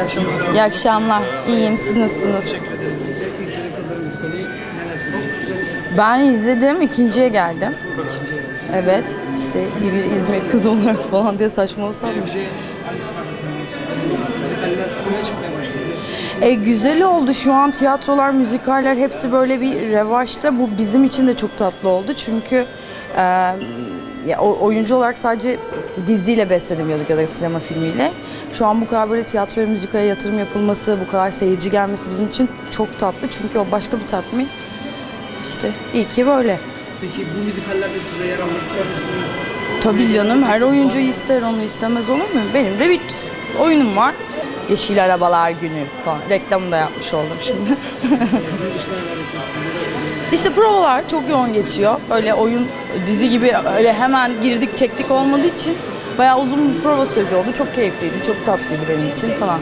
İyi akşamlar. İyi akşamlar. İyiyim. Siz nasılsınız? Ben izledim. ikinciye geldim. Evet. işte iyi bir İzmir kızı olarak falan diye saçmalasam E, güzel oldu. Şu an tiyatrolar, müzikaller hepsi böyle bir revaçta. Bu bizim için de çok tatlı oldu. Çünkü e, ya, oyuncu olarak sadece diziyle beslenemiyorduk ya da sinema filmiyle. Şu an bu kadar böyle tiyatro ve müzikale yatırım yapılması, bu kadar seyirci gelmesi bizim için çok tatlı. Çünkü o başka bir tatmin. İşte iyi ki böyle. Peki bu müzikallerde siz de yer almak ister misiniz? Tabii canım her oyuncu ister onu istemez olur mu? Benim de bir oyunum var. Yeşil Arabalar Günü falan. Reklamını da yapmış oldum şimdi. İşte provalar çok yoğun geçiyor. Öyle oyun, dizi gibi öyle hemen girdik çektik olmadığı için bayağı uzun bir prova süreci oldu. Çok keyifliydi, çok tatlıydı benim için falan.